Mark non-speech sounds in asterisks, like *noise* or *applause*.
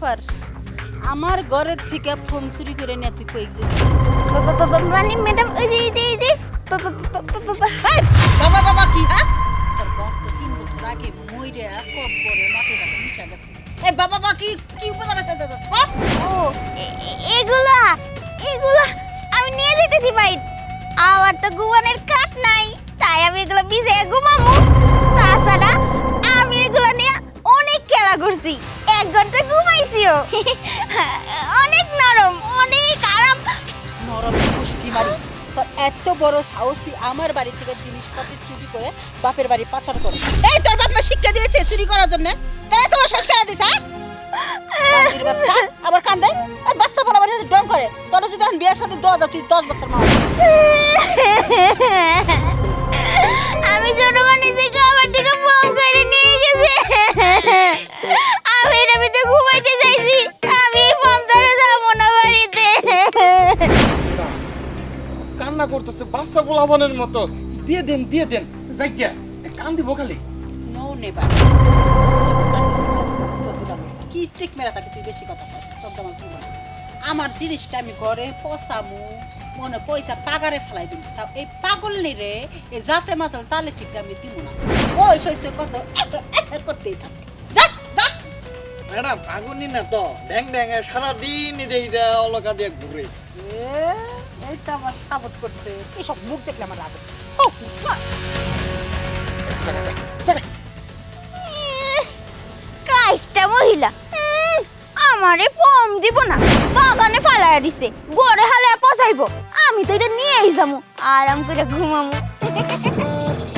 ব্যাপার? আমার ঘরের থেকে ফোন চুরি করে নিয়ে তুই কই যে মানে ম্যাডাম ওই যে এই যে যে বা- বা- বা- বা- বা- বা- এই, বাবা বাবা কি? হ্যাঁ? তোর বাপ তো তিন বছর আগে মইরে কপ করে মাটি ঘাটে মিশা গেছে। এই বাবা বাবা কি কি উপকার আছে? ও এগুলা এগুলা আমি নিয়ে যেতেছি ভাই। আমার তো ঘুমানোর কাঠ নাই তাই আমি এগুলো ভিজে ঘুমামু ঘুমাইছিও *laughs* অনেক নরম অনেক আরাম। নরম পুষ্টি মারি তোর এত বড় সাহস তুই আমার বাড়ি থেকে জিনিসপত্র চুরি করে বাপের বাড়ি পাচার করে এই তোর বাপ মা শিক্ষা দিয়েছে চুরি করার জন্য। তাই তোমার শেষ করে দিস হ্যাঁ? আবার কান্দে আর বাচ্চা বড় বাড়ি ডং করে। তোর যদি এখন বিয়ের সাথে দশ তুই দশ বছর মা *laughs* করতেছে বাচ্চা গোলাবানের মতো। দিয়ে দেন দিয়ে দেন যাইয়া কান দিব খালি। নো নেবার কি ট্রিক মেরা থাকে তুই বেশি কথা। আমার জিনিসটা আমি ঘরে পচামু মনে পয়সা পাগারে ফেলাই দিন তাও এই পাগল নিরে এই জাতে মাতাল তালে ঠিক আমি দিব না। ওই সইছে কত এত এত করতেই থাকে। ম্যাডাম আগুনি না তো? ড্যাং ড্যাং এ সারাদিন দেখি দেয় অলকা দিয়ে ঘুরে। এ, এই তো আমার সাবত করছে। এইসব মুখ দেখলে আমার রাগ ও মহিলা। আমারে ফর্ম দিব না। বাগানে ফালাইয়া দিছে। গড়ে হালায় পচাইবো। আমি তো এটা নিয়েই যাব। আরাম করে ঘুমামু *laughs*